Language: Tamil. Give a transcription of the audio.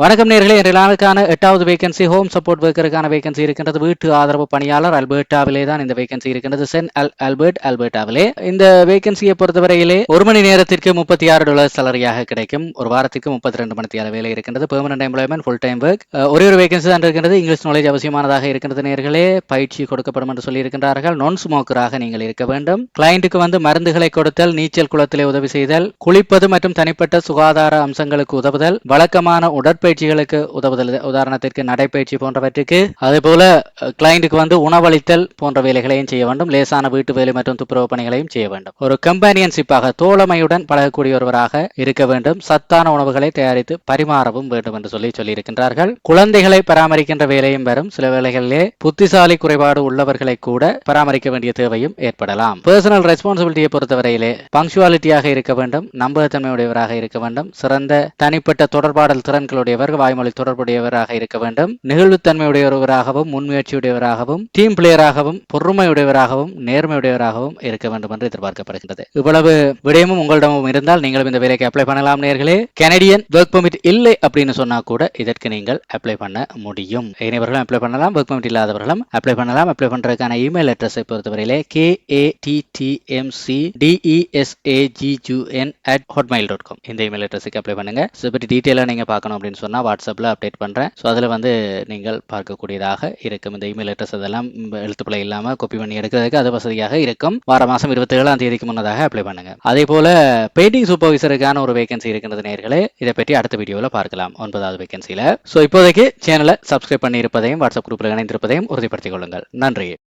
வணக்கம் நேர்களே. இன்றைய நாளுக்கான எட்டாவது வேகன்சி ஹோம் சப்போர்ட் ஒர்க்கருக்கான வேகன்சி இருக்கின்றது. வீட்டு ஆதரவு பணியாளர் அல்பர்டாவிலே தான் இந்த வேகன்சி இருக்கின்றது. சென் அல் அல்பர்ட் அல்பர்டாவிலே. இந்த வேகன்சியை பொறுத்தவரையிலே ஒரு மணி நேரத்திற்கு முப்பத்தி ஆறு டாலர் சலரியாக கிடைக்கும். ஒரு வாரத்திற்கு முப்பத்தி ரெண்டு மணி நேர வேலை இருக்கின்றது. Permanent employment full time work ஒரே ஒரு வேகன்சி தான் இருக்கின்றது. இங்கிலீஷ் நாலேஜ் அவசியமானதாக இருக்கின்றது நேர்களே. பயிற்சி கொடுக்கப்படும் என்று சொல்லியிருக்கின்றார்கள். நான் ஸ்மோக்கராக நீங்கள் இருக்க வேண்டும். கிளைண்ட்டுக்கு வந்து மருந்துகளை கொடுத்தல் நீச்சல் குளத்திலே உதவி செய்தல் குளிப்பது மற்றும் தனிப்பட்ட சுகாதார அம்சங்களுக்கு உதவுதல் வழக்கமான உடற்பயிற்சிகளுக்கு உதவுதல் உதாரணத்திற்கு நடைப்பயிற்சி போன்றவற்றுக்கு அதே போல கிளைண்ட்டுக்கு வந்து உணவளித்தல் போன்ற வேலைகளையும் செய்ய வேண்டும் லேசான வீட்டு வேலை மற்றும் துப்புரவு பணிகளையும் செய்ய வேண்டும். ஒரு கம்பானியன்ஷிப்பாக தோழமையுடன் பழகக்கூடிய ஒருவராக இருக்க வேண்டும் சத்தான உணவுகளை தயாரித்து பரிமாறவும் வேண்டும் என்று சொல்லி சொல்லியிருக்கின்றார்கள். குழந்தைகளை பராமரிக்கின்ற வேலையும் வரும். சில வேலைகளிலே புத்திசாலி குறைபாடு உள்ளவர்களை கூட பராமரிக்க வேண்டிய தேவையும் ஏற்படலாம். பர்சனல் ரெஸ்பான்சிபிலிட்டியை பொறுத்தவரையிலே பங்க்சுவாலிட்டியாக இருக்க வேண்டும் நம்பகத்தன்மையுடையவராக இருக்க வேண்டும் சிறந்த தனிப்பட்ட தொடர்பாடல் திறன்களுடைய உடையவர் வாய்மொழி தொடர்புடையவராக இருக்க வேண்டும். நெகிழ்வுத்தன்மையுடையவராகவும் முன்முயற்சியுடையவராகவும் டீம் பிளேயராகவும் பொறுமையுடையவராகவும் நேர்மையுடையவராகவும் இருக்க வேண்டும் என்று எதிர்பார்க்கப்படுகின்றது. இவ்வளவு விடயமும் உங்களிடமும் இருந்தால் நீங்களும் இந்த வேலைக்கு அப்ளை பண்ணலாம் நேர்களே. கனடியன் ஒர்க் பெர்மிட் இல்லை அப்படின்னு சொன்னா கூட இதற்கு நீங்கள் அப்ளை பண்ண முடியும். இனியவர்களும் அப்ளை பண்ணலாம் ஒர்க் பெர்மிட் இல்லாதவர்களும் அப்ளை பண்ணலாம். அப்ளை பண்றதுக்கான இமெயில் அட்ரஸை பொறுத்தவரையிலே K A T T M C டிஇஎஸ்ஏஜிஜூஎன் at hotmail dot com இந்த இமெயில் அட்ரஸுக்கு அப்ளை பண்ணுங்க. ஸோ பற்றி டீட்டெயிலாக நீங்கள் பார்க்கணும் அப்படின்னு சொன்னால் வாட்ஸ்அப்பில் அப்டேட் பண்ணுறேன் ஸோ அதில் வந்து நீங்கள் பார்க்கக்கூடியதாக இருக்கும். இந்த இமெயில் அட்ரஸ் அதெல்லாம் எழுத்துப்பிழை இல்லாமல் கோப்பி பண்ணி எடுக்கிறதுக்கு அது வசதியாக இருக்கும். வார மாதம் இருபத்தேழாம் தேதிக்கு முன்னதாக அப்ளை பண்ணுங்க. அதே போல் பெயிண்டிங் சூப்பர்வைசருக்கான ஒரு வேகன்சி இருக்கின்றது நேர்களே இதை பற்றி அடுத்த வீடியோவில் பார்க்கலாம். ஒன்பதாவது வேகன்சியில் ஸோ இப்போதைக்கு சேனலை சப்ஸ்கிரைப் பண்ணி இருப்பதையும் வாட்ஸ்அப் குரூப்பில் இணைந்திருப்பதையும் உறுதிப்படுத்திக் கொள்ளுங்கள். நன்றி.